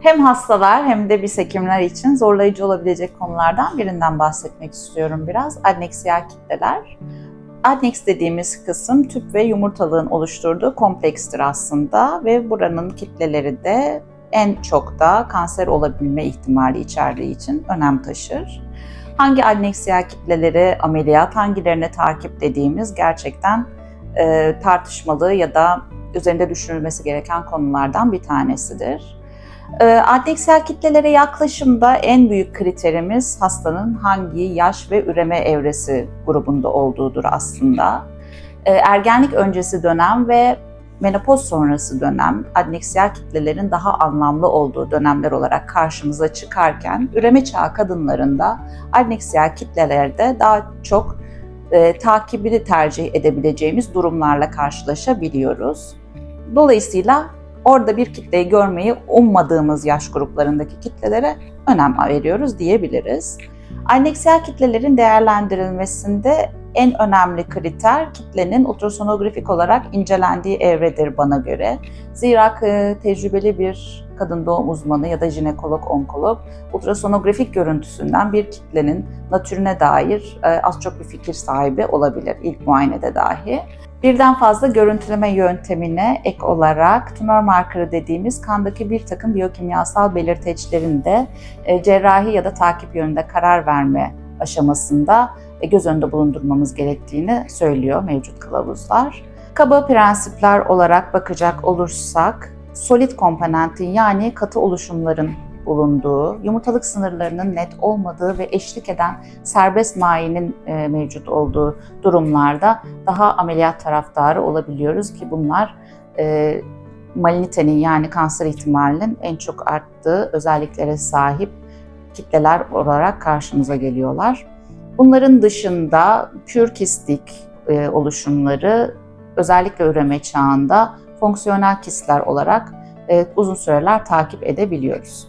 Hem hastalar hem de biz hekimler için zorlayıcı olabilecek konulardan birinden bahsetmek istiyorum biraz. Adneksiyel kitleler. Adneks dediğimiz kısım tüp ve yumurtalığın oluşturduğu komplekstir aslında ve buranın kitleleri de en çok da kanser olabilme ihtimali içerdiği için önem taşır. Hangi adneksiyel kitleleri ameliyat, hangilerine takip dediğimiz gerçekten e, tartışmalı ya da üzerinde düşünülmesi gereken konulardan bir tanesidir. E, adneksiyel kitlelere yaklaşımda en büyük kriterimiz hastanın hangi yaş ve üreme evresi grubunda olduğudur aslında. E, ergenlik öncesi dönem ve menopoz sonrası dönem adneksiyel kitlelerin daha anlamlı olduğu dönemler olarak karşımıza çıkarken üreme çağı kadınlarında adneksiyel kitlelerde daha çok e, takibini tercih edebileceğimiz durumlarla karşılaşabiliyoruz. Dolayısıyla orada bir kitleyi görmeyi ummadığımız yaş gruplarındaki kitlelere önem veriyoruz diyebiliriz. Adneksiyel kitlelerin değerlendirilmesinde en önemli kriter kitlenin ultrasonografik olarak incelendiği evredir bana göre. Zira e, tecrübeli bir kadın doğum uzmanı ya da jinekolog, onkolog ultrasonografik görüntüsünden bir kitlenin natürüne dair e, az çok bir fikir sahibi olabilir ilk muayenede dahi. Birden fazla görüntüleme yöntemine ek olarak tümör markeri dediğimiz kandaki bir takım biyokimyasal belirteçlerin de e, cerrahi ya da takip yönünde karar verme aşamasında e, göz önünde bulundurmamız gerektiğini söylüyor mevcut kılavuzlar. Kaba prensipler olarak bakacak olursak, solid komponentin yani katı oluşumların bulunduğu, yumurtalık sınırlarının net olmadığı ve eşlik eden serbest mayenin e, mevcut olduğu durumlarda daha ameliyat taraftarı olabiliyoruz ki bunlar e, malinitenin yani kanser ihtimalinin en çok arttığı özelliklere sahip kitleler olarak karşımıza geliyorlar. Bunların dışında pür kistik e, oluşumları özellikle üreme çağında fonksiyonel kistler olarak e, uzun süreler takip edebiliyoruz.